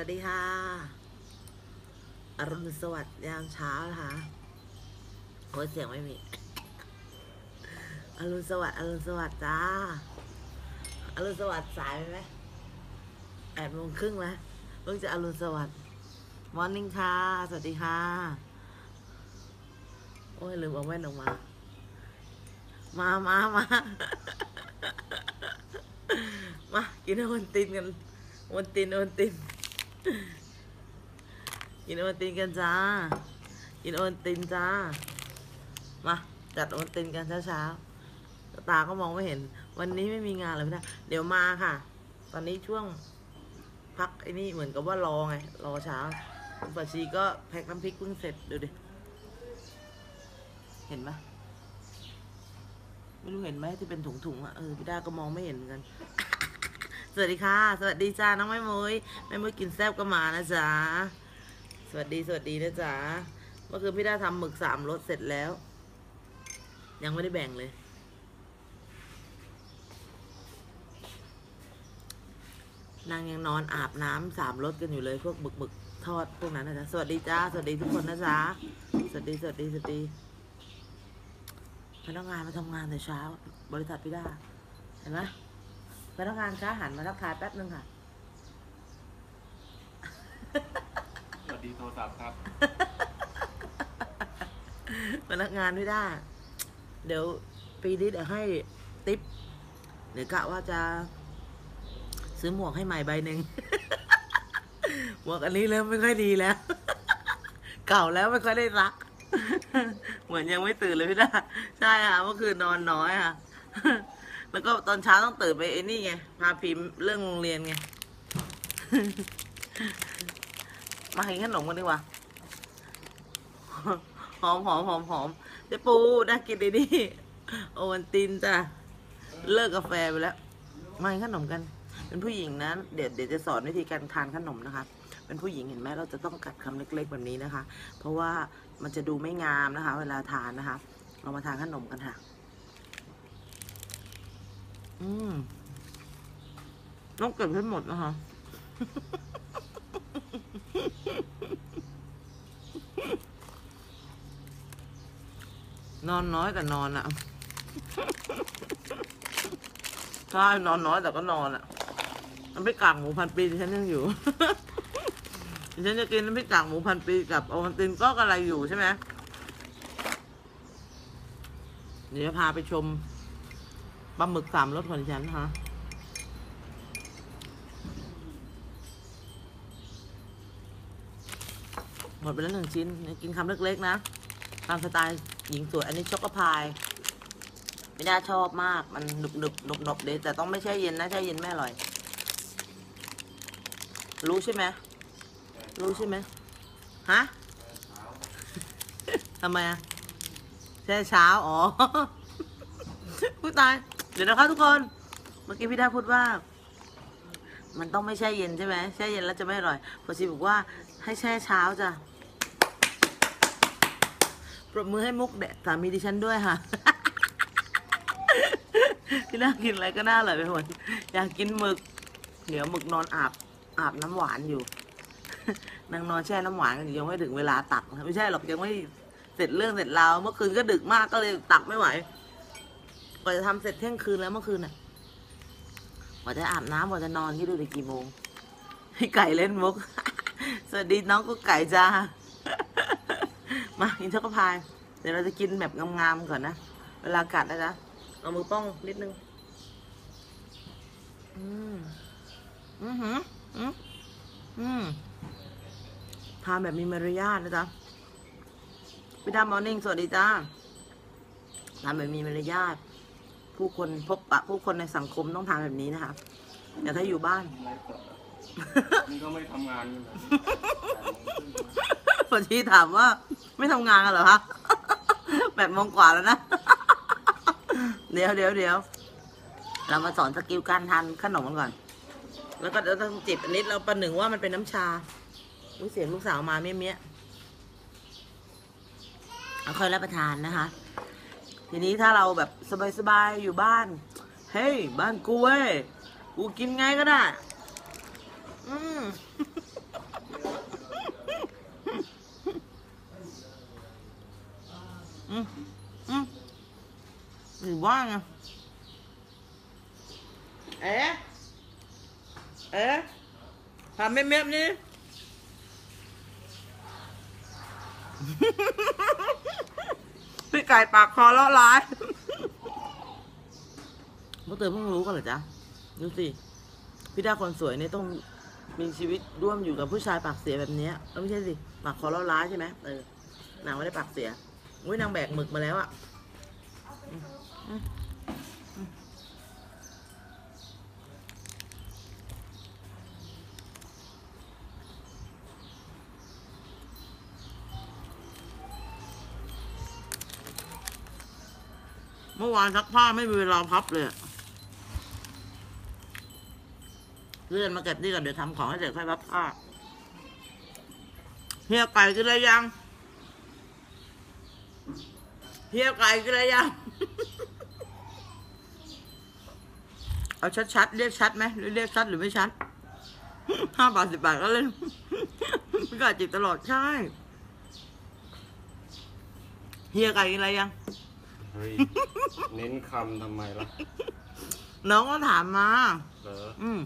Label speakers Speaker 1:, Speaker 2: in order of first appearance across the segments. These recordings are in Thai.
Speaker 1: วัสดีค่ะ อรุณสวัสดิ์ยามเช้านะคะโอ้ยเสียงไม่มี อรุณสวัสดิ์อรุณสวัสดิ์จ้า อรุณสวัสดิ์สายไปไหมแปดโมงครึ่งแล้วเพิ่งจะอรุณสวัสดิ์มอร์นิ่งค่ะ สวัสดีค่ะ โอ้ยลืมเอาแว่นออกมา มามามามา กินโอวันตินกันวันตินวันติน กินโอนตินกันจ้า กินโอนตินจ้า มาจัดโอนตินกันเช้าๆตาก็มองไม่เห็น วันนี้ไม่มีงานเลยไม่ได้เดี๋ยวมาค่ะ ตอนนี้ช่วงพักไอ้นี่เหมือนกับว่ารอไง รอเช้าคุณปัชชีก็แพ็คน้ำพริกเพิ่งเสร็จดูดิ เห็นปะไม่รู้เห็นไหมที่เป็นถุงๆอะเออพี่ดาก็มองไม่เห็นเหมือนกัน วัสดีค่ะ สวัสดีจ้าน้องแม่มุ้ยแม่มุ้ยกินแซ่บก็มานะจ๊ะสวัสดีสวัสดีนะจ๊ะเมื่อคืนพี่ด้าทำหมึกสามรสเสร็จแล้ว ยังไม่ได้แบ่งเลย นางยังนอนอาบน้ำสามรสกันอยู่เลยพวกหมึกหมึกทอดพวกนั้นนะจ๊ะสวัสดีจ้าสวัสดีทุกคนนะจ๊ะสวัสดีสวัสดีสวัสดีพนักงานมาทำงานแต่เช้า บริษัทพี่ด้าเห็นไหม พนักงานคะหันมาทักทายแป๊บนึงค่ะ
Speaker 2: สวัสดีโทรศัพท์ครับ
Speaker 1: พนักงานไม่ได้ เดี๋ยวปีนี้เดี๋ยวให้ติปเดี๋ยวกะว่าจะซื้อหมวกให้ใหม่ใบหนึ่ง หมวกอันนี้เริ่มไม่ค่อยดีแล้ว เก่าแล้วไม่ค่อยได้รัก เหมือนยังไม่ตื่นเลยพี่ดาใช่ค่ะเมื่อคืนนอนน้อยค่ะ แล้วก็ตอนเช้าต้องตื่นไปไอ้นี่ไง พาพิมพ์เรื่องโรงเรียนไง มากินขนมกันดีกว่า หอมหอมหอมหอมเจ๊ปูน่ากินดีดีโอวันตินจ้ะ เลิกกาแฟไปแล้ว มากินขนมกัน เป็นผู้หญิงนะ เดี๋ยวเดี๋ยวจะสอนวิธีการทานขนมนะคะเป็นผู้หญิงเห็นไหมเราจะต้องกัดคำเล็กๆแบบนี้นะคะ เพราะว่ามันจะดูไม่งามนะคะ เวลาทานนะคะ เรามาทานขนมกันค่ะ อืมต้องเก็บให้หมดนะคะ นอนน้อยแต่นอนอะใช่นอนน้อยแต่ก็นอนอะน้ำพริกกากหมูพันปีดิฉันยังอยู่ดิฉันจะกินน้ำพริกกากหมูพันปีกับโอวัลตินก็กระไรอยู่ใช่ไหมเดี๋ยวจะพาไปชม ปลาหมึกสามรสของดิฉันนะคะหมดไปแล้วหนึ่งชิ้น กินคำเล็กๆนะ ตามสไตล์หญิงสวย อันนี้ช็อกโกพาย ไม่ได้ชอบมาก มันหนุบหนุบหนบหนบเลยแต่ต้องไม่ใช่เย็นนะใช่เย็นไม่อร่อย รู้ใช่ไหม รู้ใช่ไหม ฮะทำไมอะแช่เช้า อ๋อพูดตาย ดี๋ยวนะคะทุกคน เมื่อกี้พี่ดาพูดว่า มันต้องไม่แช่เย็นใช่ไหมแช่เย็นแล้วจะไม่อร่อยพอชีบอกว่าให้แช่เช้าจ้ะปรบมือให้มุกเดะสามีดิฉันด้วยค่ะพี่น่ากินอะไรก็น่าอร่อยไปหมดอยากกินหมึก เดี๋ยวหมึกนอนอาบอาบน้ำหวานอยู่นางนอนแช่น้ำหวานกันยังไม่ถึงเวลาตัก ไม่ใช่หรอกยังไม่เสร็จเรื่องเสร็จราวเมื่อคืนก็ดึกมากก็เลยตักไม่ไหว กว่าจะทำเสร็จเที่ยงคืนแล้วเมื่อคืนน่ะกว่าจะอาบน้ำกว่าจะนอนที่ดูเลยกี่โมงให้ไก่เล่นมุก สวัสดีน้องกุ๊กไก่จ้า มากินช็อกโกพาย เดี๋ยวเราจะกินแบบงามๆก่อนนะ เวลากัดนะจ๊ะเอามือป้องนิดนึง อืมอือหืออืมอืมทานแบบมีมารยาทนะจ๊ะพี่ดามอร์นิ่งสวัสดีจ้าทานแบบมีมารยาท ผู้คนพบปะผู้คนในสังคมต้องทานแบบนี้นะคะแต่ถ้าอยู่บ้าน
Speaker 2: ไลฟ์สดนี่ก็ไม่ทำงานกันเลย
Speaker 1: พอทีถามว่าไม่ทำงานกันเหรอคะแปดโมงกว่าแล้วนะ เดี๋ยวเดี๋ยวเดี๋ยวเรามาสอนสกิลการทานขนมกันก่อน แล้วก็เดี๋ยวต้องจิบอันนี้เราประหนึ่งว่ามันเป็นน้ำชาอุ้ยเสียงลูกสาวมาเมี้ยเมี้ยเอาค่อยรับประทานนะคะ ทีนี้ถ้าเราแบบสบายๆอยู่บ้าน เฮ้ย บ้านกูเว้ย กูกินไงก็ได้ อืมอืมอืมอยู่บ้านไะเอ๊ะ เอ๊ะทำเม็ดๆนี่ ไก่ปากคอเลาะร้ายพวกเธอเพิ่งรู้กันเหรอจ๊ะ ดูสิ พี่ดาคนสวยเนี่ยต้องมีชีวิตร่วมอยู่กับผู้ชายปากเสียแบบเนี้ยเออไม่ใช่สิ ปากคอเลาะร้ายใช่ไหมเออนางไม่ได้ปากเสียอุ้ยนางแบกหมึกมาแล้วอะ เมื่อวานซักผ้าไม่มีเวลาพับเลยอะเลื่อนมาเก็บนี่ก่อนเดี๋ยวทำของให้เสร็จค่อยพับผ้าเฮียไก่กินอะไรยังเฮียไก่กินอะไรยัง เอาชัดๆเรียกชัดไหมหรือเรียกชัดหรือไม่ชัดห้าบาทสิบบาทก็เล่นพี่ไก่จิบตลอดใช่ เฮียไก่กินอะไรยัง
Speaker 2: เฮ้ยเน้นคำทำไมล่ะ
Speaker 1: น้องก็ถามมา
Speaker 2: เหรอ
Speaker 1: อืม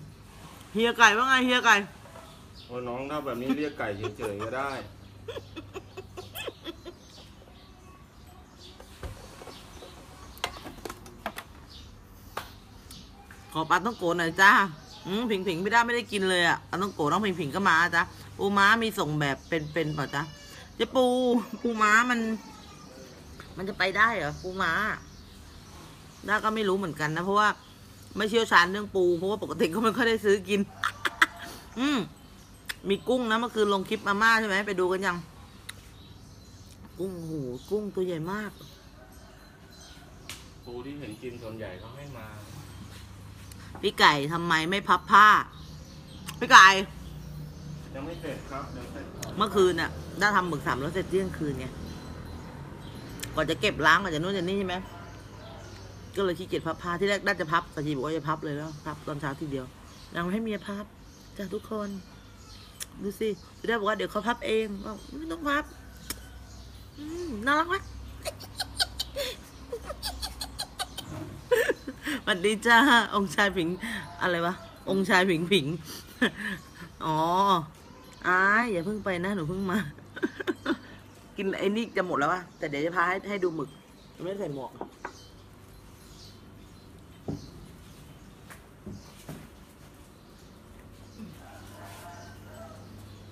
Speaker 1: เฮียไก่ว่าไงเฮียไก่
Speaker 2: โอ้น้องถ้าแบบนี้เรียกไก่เฉยๆก็ได้
Speaker 1: ขอปลาต้องโกหน่อยจ้าอืมผิงผิงไม่ได้ไม่ได้กินเลยอะปลาต้องโกน้องผิงผิงก็มาจ้ะปูม้ามีส่งแบบเป็นเป็นเปล่าจ้ะเจ๊ปูปูม้ามัน มันจะไปได้เหรอปูม้าด้าก็ไม่รู้เหมือนกันนะเพราะว่าไม่เชี่ยวชาญเรื่องปู เพราะว่าปกติก็ไม่ค่อยได้ซื้อกิน อืมมีกุ้งนะเมื่อคืนลงคลิปมาม่าใช่ไหมไปดูกันยัง กุ้งโอ้โหกุ้งตัวใหญ่มาก
Speaker 2: ปูที่เห็นกินส่วนใหญ่เขาให้มา
Speaker 1: พี่ไก่ทำไมไม่พับผ้า พี่ไก่
Speaker 2: ยังไม่เสร็จครับยังเสร็จ
Speaker 1: เมื่อคืนน่ะ ได้ทำหมึกสามรสเสร็จเที่ยงคืนไง ก่อนจะเก็บล้างก่อนจะนู่นจะนี่ใช่ไหมก็เลยขี้เกียจพับผ้าที่แรกน่าจะพับแต่จีบอกว่าจะพับเลยแล้วพับตอนเช้าทีเดียวยังให้เมียพับจ้ะทุกคน ดูสิพี่ได้บอกว่าเดี๋ยวเขาพับเองบอกไม่ต้องพับน่ารักไหมสวัสดีจ้า องค์ชายผิง อะไรวะ องค์ชายผิงผิง อ๋ออ้ายอย่าเพิ่งไปนะ หนูเพิ่งมา กินไอ้นี่จะหมดแล้ววะแต่เดี๋ยวจะพาให้ให้ดูหมึกยังไม่ได้ใส่หมวก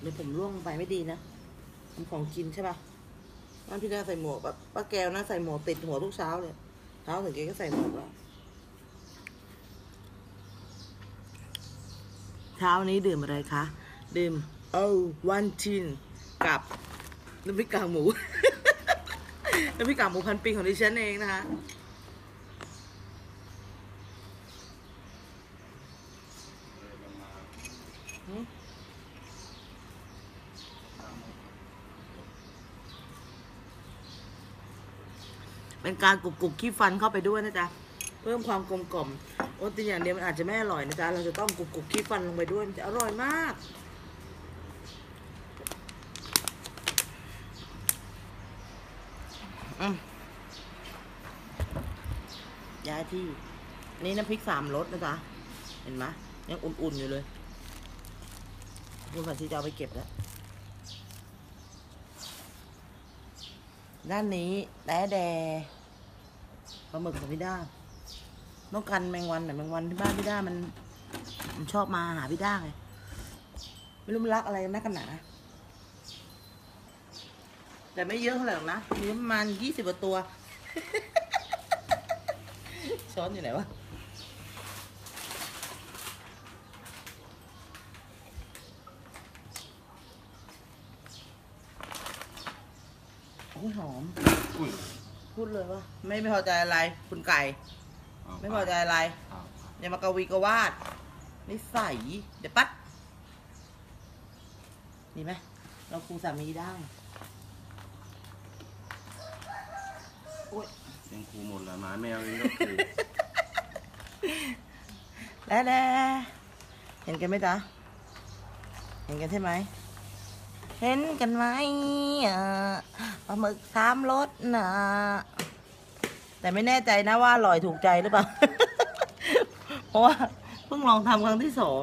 Speaker 1: เดี๋ยวผมร่วงลงไปไม่ดีนะมันของกินใช่ปะนั่นพี่ดาใส่หมวกแบบป้าแก้วนะใส่หมวกติดหัวทุกเช้าเลยเช้าถึงแกก็ใส่หมวกแล้วเช้านี้ดื่มอะไรคะ ดื่มโอ้วันชินกับ น้ำพริกกากหมู น้ำพริกกากหมูพันปีของดิฉันเองนะคะเป็นการกรุบกรุบขี้ฟันเข้าไปด้วยนะจ๊ะ เพิ่มความกลมกล่อมโอ้แต่อย่างเดียวมันอาจจะไม่อร่อยนะจ๊ะ เราจะต้องกรุบกรุบขี้ฟันลงไปด้วยมันจะอร่อยมาก อืม ย้ายที่ นี่น้ำพริกสามรสนะจ๊ะ เห็นไหมยังอุ่นๆอยู่เลยคุณผัดที่จะเอาไปเก็บแล้ว ด้านนี้แด้แดปลาหมึกของพี่ด้าต้องกันแมงวันแต่แมงวันที่บ้านพี่ด้ามัน มันชอบมาหาพี่ด้าไงไม่รู้มันรักอะไรนนักกันหนา แต่ไม่เยอะเท่าไหร่หรอกนะมีประมาณยี่สิบกว่าตัว ช้อนอยู่ไหนวะโอ้ยหอม
Speaker 2: อุ้ย
Speaker 1: พูดเลยว่าไม่ไม่พอใจอะไร คุณไก่ไม่พอใจอะไร
Speaker 2: ครับ
Speaker 1: อย่ามากวีกวาดนิสัยเดี๋ยวปัดดีไหมเราครูสามีได้ โอ้ย
Speaker 2: ยังครูหมดเลยหมาแมวยังก็ครู
Speaker 1: แล้วแล้วเห็นกันไหมจ๊ะ เห็นกันใช่ไหม เห็นกันไหมอะลาหมึกสามรสนะแต่ไม่แน่ใจนะว่าอร่อยถูกใจหรือเปล่า เพราะว่าเพิ่งลองทำครั้งที่สอง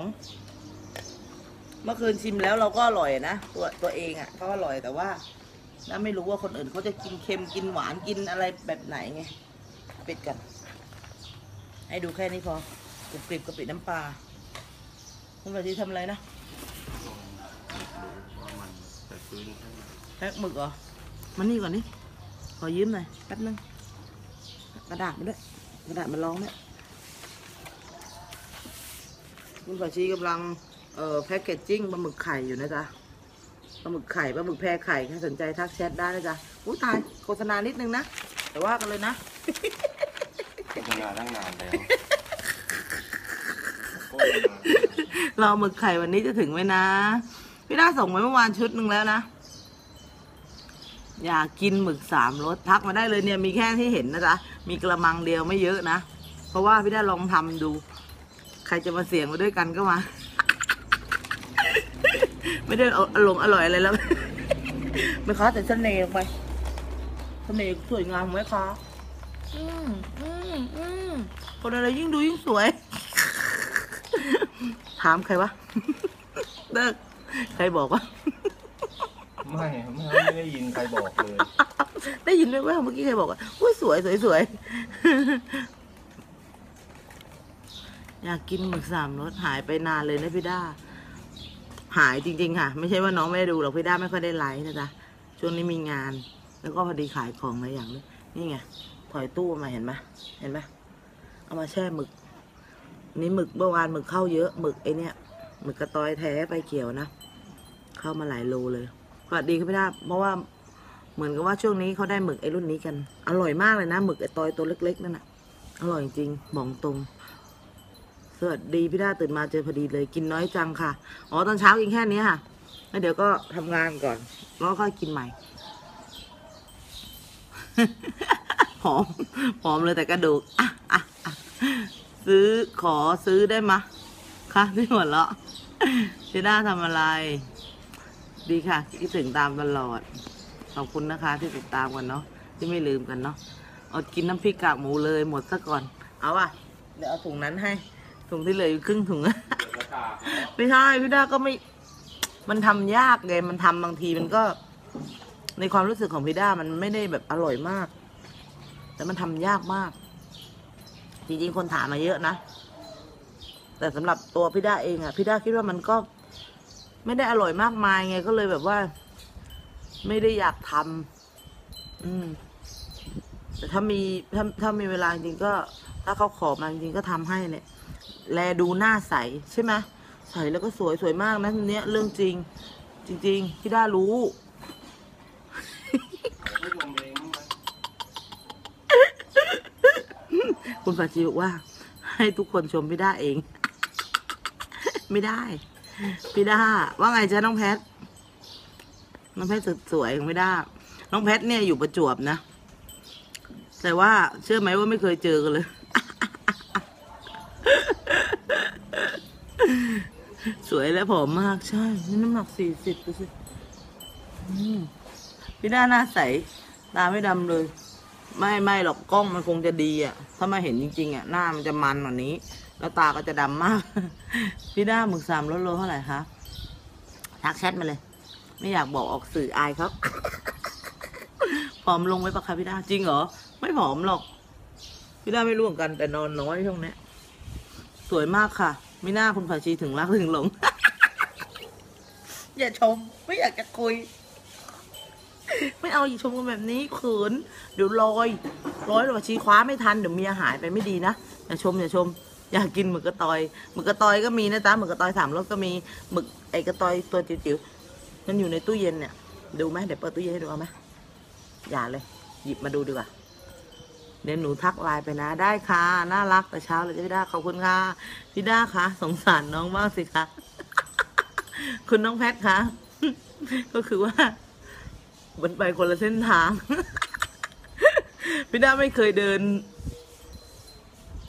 Speaker 1: เมื่อคืนชิมแล้วเราก็อร่อยนะ ตัวตัวเองอะ่ะก็อร่อยแต่ว่า แล้วไม่รู้ว่าคนอื่นเขาจะกินเค็มกินหวานกินอะไรแบบไหนไงปิดกันให้ดูแค่นี้พอกรุบกริบกะปิน้ำปลาคุณปฏิทำอะไรนะ
Speaker 2: แต่ฟื้นแค่ไหน
Speaker 1: แพ็คหมึกเหรอมานี่ก่อนนี่ขอยืมหน่อยแป๊บนึงกระดาษมาด้วยกระดาษมาลองด้วยคุณปาชีกำลังเอ่อแพ็กเกจจิ้งปลาหมึกไข่อยู่นะจ๊ะ ลาหมึกไข่ปลาหมึกแพรไข่ถ้าสนใจทักแชทได้นะจ๊ะอุ้ยตายโฆษณานิดนึงนะแต่ว่ากันเลยนะ
Speaker 2: โฆษณาตั้งนานแล้วโฆษณา
Speaker 1: รอหมึกไข่วันนี้จะถึงไหมนะ พี่ด้าส่งไปเมื่อวานชุดหนึ่งแล้วนะ อยากกินหมึกสามรสทักมาได้เลยเนี่ยมีแค่ที่เห็นนะจ๊ะมีกระมังเดียวไม่เยอะนะ เพราะว่าพี่ด้าลองทำดู ใครจะมาเสี่ยงมาด้วยกันก็มา ไม่ได้เอาอารมณ์อร่อยอะไรแล้วไม่ค้าแต่เสน่ห์ลงไปเสน่ห์สวยงามไหมคะอืมอืมอืมคนอะไรยิ่งดูยิ่งสวย ถามใครวะเลิกใครบอกว่า
Speaker 2: ไม่ไม่ไม่ได้ยินใครบอกเลย
Speaker 1: ได้ยินไหมว่าเมื่อกี้ใครบอกว่าอุ้ยสวยสวยสวยอยากกินหมึกสามรสหายไปนานเลยนะพี่ด้า หายจริง ๆ ค่ะ ไม่ใช่ว่าน้องไม่ได้ดูหรอกพี่ด้าไม่ค่อยได้ไลฟ์นะจ๊ะช่วงนี้มีงาน แล้วก็พอดีขายของหลายอย่างด้วยนี่ไงถอยตู้มาเห็นไหมเห็นไหมเอามาแช่หมึก นี่หมึกเมื่อวานหมึกเข้าเยอะหมึกไอเนี้ยหมึกกระตอยแท้ไปเขียวนะเข้ามาหลายโลเลยสวัสดีครับพี่ด้าเพราะว่าเหมือนกับว่าช่วงนี้เขาได้หมึกไอรุ่นนี้กัน อร่อยมากเลยนะหมึกไอตอยตัวเล็ก ๆนั่นน่ะอร่อยจริงบอกตรง สวัสดีพี่ด้าตื่นมาเจอพอดีเลยกินน้อยจังค่ะ อ๋อตอนเช้ากินแค่นี้ค่ะแล้วเดี๋ยวก็ทำงานก่อน แล้วค่อยกินใหม่ หอม หอมเลยแต่กระดูกอะอะอะซื้อขอซื้อได้มะคะที่หัวเราะพี่ด้าทำอะไร ดีค่ะคิดถึงตามตลอด ขอบคุณนะคะ ที่ติดตามกันเนาะ ที่ไม่ลืมกันเนาะเอากินน้ำพริกกากหมูเลยหมดซะก่อน เอาอะ เดี๋ยวเอาถุงนั้นให้ ถุงที่เหลืออยู่ครึ่งถุง
Speaker 2: เดี๋ยวจะตากเนาะ
Speaker 1: ไม่ใช่พี่ด้าก็ไม่ มันทำยากไงมันทำบางทีมันก็ ในความรู้สึกของพี่ด้ามันไม่ได้แบบอร่อยมาก แต่มันทำยากมาก จริงๆคนถามมาเยอะนะ แต่สำหรับตัวพี่ด้าเองอะพี่ด้าคิดว่ามันก็ไม่ได้อร่อยมากมายไงก็เลยแบบว่า ไม่ได้อยากทำอืมแต่ถ้ามีถ้าถ้ามีเวลาจริงๆก็ ถ้าเขาขอมาจริงๆก็ทำให้เนี่ย แลดูหน้าใสใช่ไหมใสแล้วก็สวยสวยมากนะเนี้ยเรื่องจริง จริงๆพี่ด้ารู้คุณฟาจีบอกว่า ให้ทุกคนชมพี่ด้าเอง ไม่ได้ พี่ด้าว่าไงจ๊ะน้องแพท น้องแพทสวยของพี่ด้าน้องแพทเนี่ยอยู่ประจวบนะ แต่ว่าเชื่อไหมว่าไม่เคยเจอกันเลย สวยและผอมมากใช่ นี่น้ำหนักสี่สิบดูสิพี่ด้าหน้าใส ตาไม่ดำเลย ไม่ไม่หรอกกล้องมันคงจะดีอะ ถ้ามาเห็นจริงๆอะ หน้ามันจะมันกว่านี้ แล้วตาก็จะดำมาก พี่ด้าหมึกสามรสโลเท่าไหร่คะ ทักแชทมาเลย ไม่อยากบอกออกสื่ออายครับ ผอมลงไว้ปะคะพี่ด้า จริงเหรอ ไม่ผอมหรอก พี่ด้าไม่รู้เหมือนกันแต่นอนน้อยช่วงนี้สวยมากค่ะ ไม่น่าคุณผาชีถึงรักถึงหลง อย่าชม ไม่อยากจะคุย ไม่เอาอย่าชมกันแบบนี้เขินเดี๋ยวลอยร้อยผาชีคว้าไม่ทันเดี๋ยวเมียหายไปไม่ดีนะอย่าชมอย่าชม อยากกินหมึกกระตอยหมึกกระตอยก็มีนะจ๊ะหมึกกระตอยสามรสก็มีหมึกไอกระตอยตัวจิ๋วๆมันอยู่ในตู้เย็นเนี่ย ดูไหมเดี๋ยวเปิดตู้เย็นให้ดูเอาไหมอย่าเลย หยิบมาดูดีกว่า เดี๋ยวหนูทักไลน์ไปนะได้ค่ะ น่ารักแต่เช้าเลยจ้ะพี่ด้าขอบคุณค่ะ พี่ด้าคะสงสารน้องบ้างสิคะคุณน้องแพทคะก็คือว่ามันไปคนละเส้นทาง พี่ด้าไม่เคยเดิน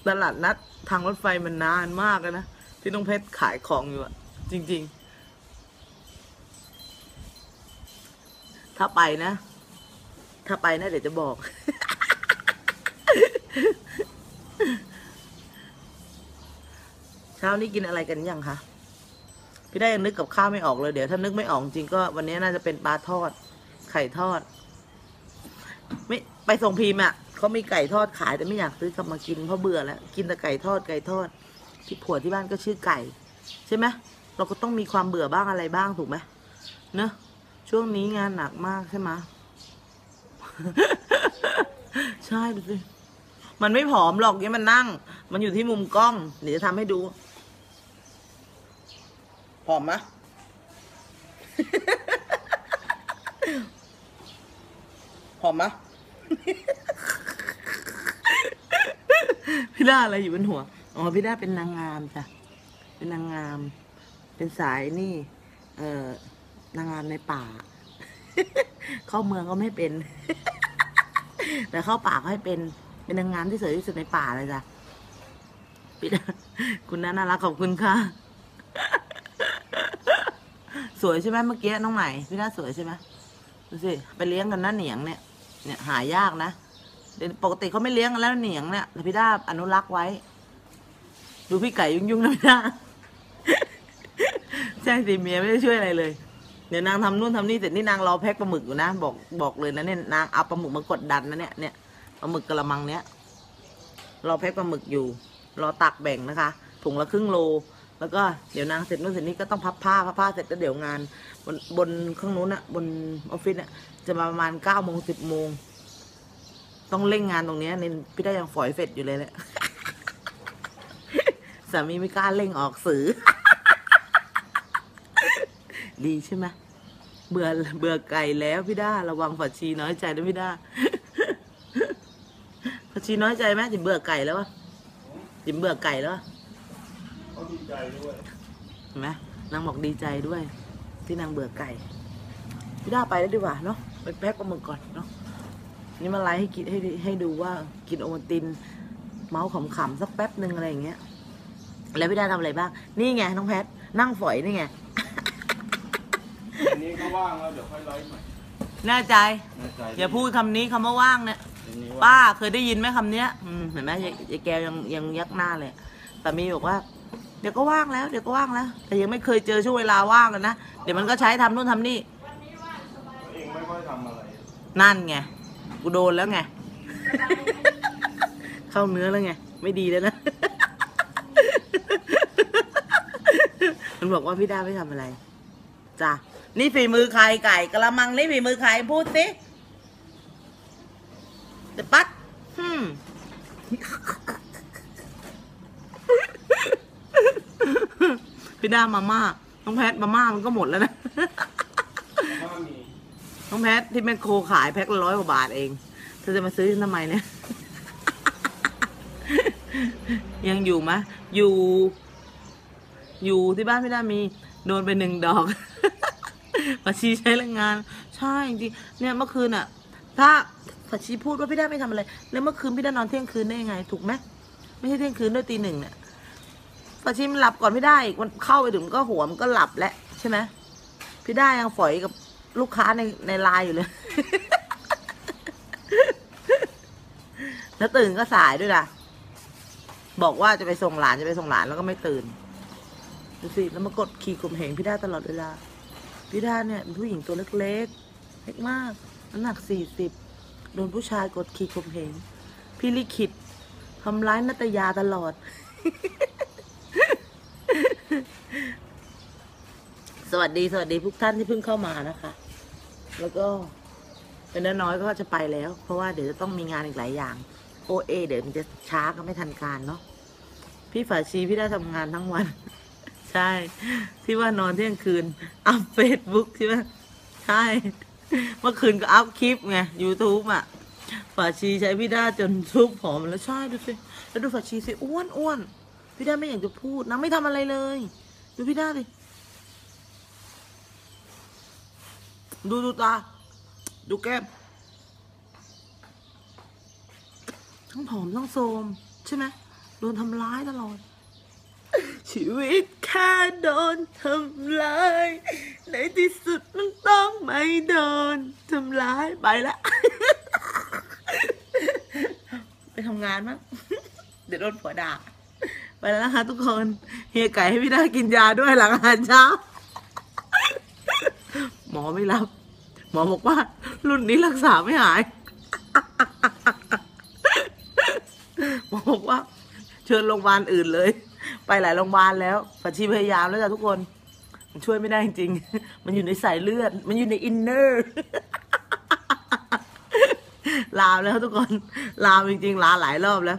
Speaker 1: ตลาดนัดทางรถไฟมันนานมากเลยนะที่น้องเพชรขายของอยู่อะจริง ๆ ถ้าไปนะ ถ้าไปนะเดี๋ยวจะบอก เช้านี้กินอะไรกันยังคะพี่ได้ยังนึกกับข้าวไม่ออกเลยเดี๋ยวถ้านึกไม่ออกจริงก็วันนี้น่าจะเป็นปลาทอด ไข่ทอด ไม่ไปส่งพีมอะเขามีไก่ทอดขายแต่ไม่อยากซื้อกลับมากินเพราะเบื่อแล้วกินแต่ไก่ทอดไก่ทอดที่ผัวที่บ้านก็ชื่อไก่ ใช่ไหมเราก็ต้องมีความเบื่อบ้างอะไรบ้างถูกไหมเนอะช่วงนี้งานหนักมากใช่ไหมใช่ดูสิ มันไม่ผอมหรอกเนี่ยมันนั่ง มันอยู่ที่มุมกล้องเดี๋ยวจะทำให้ดู ผอมไหมผอมไหมพี่ด้าอะไรอยู่บนหัว อ๋อ พี่ด้าเป็นนางงามจ้ะ เป็นนางงาม เป็นสายนี่ เอ่อนางงามในป่า เข้าเมืองก็ไม่เป็น แต่เข้าป่าก็ให้เป็น เป็นนางงามที่สวยที่สุดในป่าเลยจ้ะพี่ดาคุณน่าน่ารักขอบคุณค่ะ สวยใช่ไหมเมื่อกี้น้องใหม่พี่ด้าสวยใช่ไหมดูสิไปเลี้ยงกันนะเหนียงเนี่ย เนี่ยหายากนะเดี๋ยวปกติเขาไม่เลี้ยงกันแล้วเหนียงเนี่ยแต่พี่ด้าอนุรักษ์ไว้ ดูพี่ไก่ยุ่งๆนะพี่ด้าใช่สิเมียไม่ได้ช่วยอะไรเลยเดี๋ยวนางทำนู่นทำนี่เสร็จนี่นางรอแพ็คปลาหมึกอยู่นะ บอกบอกเลยนะเนี่ยนางเอาปลาหมึกมากดดันนะเนี่ยเนี่ย ปลาหมึกกระมังเนี้ยรอแพ็คปลาหมึกอยู่ รอตักแบ่งนะคะ ถุงละครึ่งโล แล้วก็เดี๋ยวนางเสร็จนู่นเสร็จนี่ก็ต้องพับผ้าพับผ้าเสร็จก็เดี๋ยวงาน บนบนข้างนู้นอะบนออฟฟิศอะจะมาประมาณเก้าโมงสิบโมงต้องเร่งงานตรงนี้ในพี่ได้ยังฝอยเฟดอยู่เลยแหละสามีไม่กล้าเร่งออกสื่อ ดีใช่ไหมเบื่อเบื่อไก่แล้วพี่ด้าระวังผัดชีน้อยใจนะพี่ด้า ชีน้อยใจไหมจิมเบื่อไก่แล้ววะจิมเบื่อไก่แล้ววะ
Speaker 2: เขาดีใจด้วย
Speaker 1: เห็นไหมนางบอกดีใจด้วย ที่นางเบื่อไก่พี่ด้าไปแล้วดีกว่าเนาะไปแพ็คปลาหมึกก่อนเนาะนี่มาไลฟ์ให้กินให้ให้ดูว่ากินโอวัลติน เมาส์ขำๆสักแป๊บหนึ่งอะไรอย่างเงี้ย แล้วพี่ด้าทำอะไรบ้าง นี่ไงน้องแพทนั่งฝอยนี่ไง
Speaker 2: อันนี้ก็ว่างแล้วเดี๋ยวค่อยไลฟ์ใหม่
Speaker 1: แน่ใจ
Speaker 2: แน่ใจ
Speaker 1: อย่าพูดคำนี้คำว่าว่างเนี่ย
Speaker 2: อันนี้
Speaker 1: ป้า
Speaker 2: ว่าง
Speaker 1: เคยได้ยินไหมคำเนี้ยอืมเห็นไหมยายยายแกวยังยังยักหน้าเลยสามีบอกว่า เดี๋ยวก็ว่างแล้ว เดี๋ยวก็ว่างแล้ว แต่ยังไม่เคยเจอช่วงเวลาว่างเลยนะ เดี๋ยวมันก็ใช้ทำนู่นทำนี่
Speaker 2: เองไม่ค่อยทำอะไร
Speaker 1: นั่นไง กูโดนแล้วไง เข้าเนื้อแล้วไง ไม่ดีแล้วนะ มันบอกว่าพี่ด้าไม่ทำอะไร จ้ะ นี่ฝีมือใครไก่กระมังนี่ฝีมือใครพูดสิ เดี๋ยวปัดฮึมพี่ด้ามาม่า น้องแพทมาม่ามันก็หมดแล้วนะ
Speaker 2: ถ้ามี
Speaker 1: น้องแพทที่แมคโครขายแพ็คละร้อยกว่าบาทเอง เธอจะมาซื้อทำไมเนี่ย ยังอยู่มะ อยู่ อยู่ที่บ้านไม่ได้มี โดนไปหนึ่งดอกผัดชีใช้แรงงาน ใช่จริงๆเนี่ยเมื่อคืนอะถ้า ผัดชีพูดว่าพี่ได้ไม่ทำอะไร แล้วเมื่อคืนพี่ได้นอนเที่ยงคืนได้ยังไง ถูกไหมไม่ใช่เที่ยงคืนด้วยตีหนึ่งเนี่ยผัดชีมันหลับก่อนไม่ได้มันเข้าไปถึงก็หัวมันก็หลับแล้วใช่ไหมพี่ได้ยังฝอยกับลูกค้าในในไลน์อยู่เลย แล้วตื่นก็สายด้วยล่ะ บอกว่าจะไปส่งหลานจะไปส่งหลานแล้วก็ไม่ตื่นดูสิแล้วมากดขี่ข่มเหงพี่ด้าตลอดเวลา พี่ด้าเนี่ยเป็นผู้หญิงตัวเล็กๆเล็กมากน้ำหนักสี่สิบ โดนผู้ชายกดขี่ข่มเหงพี่ลิขิตทำร้ายนัตยาตลอด สวัสดีสวัสดีทุกท่านที่เพิ่งเข้ามานะคะ แล้วก็เป็นน้อยก็จะไปแล้ว เพราะว่าเดี๋ยวจะต้องมีงานอีกหลายอย่าง โอเอเดี๋ยวมันจะช้าก็ไม่ทันการเนาะพี่ฝาชีพี่ได้ทำงานทั้งวัน ใช่ ที่ว่านอนเที่ยงคืนอัพเฟซบุ๊กใช่ไหมใช่ เมื่อคืนก็อัพคลิปไง YouTube อะฝาชีใช้พี่ด้าจนซุปผอมแล้วใช่ดูสิ แล้วดูฝาชีสิอ้วนอ้วนพี่ด้าไม่อยากจะพูดนางไม่ทำอะไรเลย ดูพี่ด้าดิดูดูตา ดูแก้มทั้งผอมทั้งโทรมใช่ไหมโดนทำร้ายตลอด ชีวิตแค่โดนทำร้ายในที่สุดมันต้องไม่โดนทำร้ายไปละทำงานมั้งเดี๋ยวโดนผัวด่าไปแล้วนะคะทุกคนเฮียไก่ให้พี่ด้ากินยาด้วยหลังอาหารเช้า หมอไม่รับ หมอบอกว่า รุ่นนี้รักษาไม่หาย หมอบอกว่า เชิญโรงพยาบาลอื่นเลย ไปหลายโรงพยาบาลแล้วปัจชีพยายามแล้วจ้ะทุกคน มันช่วยไม่ได้จริง มันอยู่ในสายเลือด มันอยู่ในอินเนอร์ลาวแล้วทุกคนลาวจริงๆลาหลายรอบแล้ว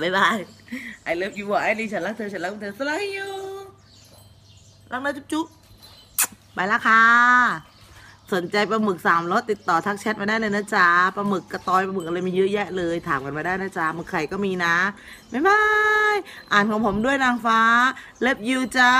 Speaker 1: บ๊ายบายไอเลิฟยูบอกไอ้นี่ฉันรักเธอฉันรักเธอสไลายยูรักนะจุ๊บจุ๊บไปแล้วค่ะ สนใจปลาหมึกสามรสติดต่อทักแชทมาได้เลยนะจ๊ะปลาหมึกกระตอยปลาหมึกอะไรมีเยอะแยะเลย ถามกันมาได้นะจ๊ะหมึกไข่ก็มีนะบ๊ายบายอ่านของผมด้วยนางฟ้าเล็บยูจ้า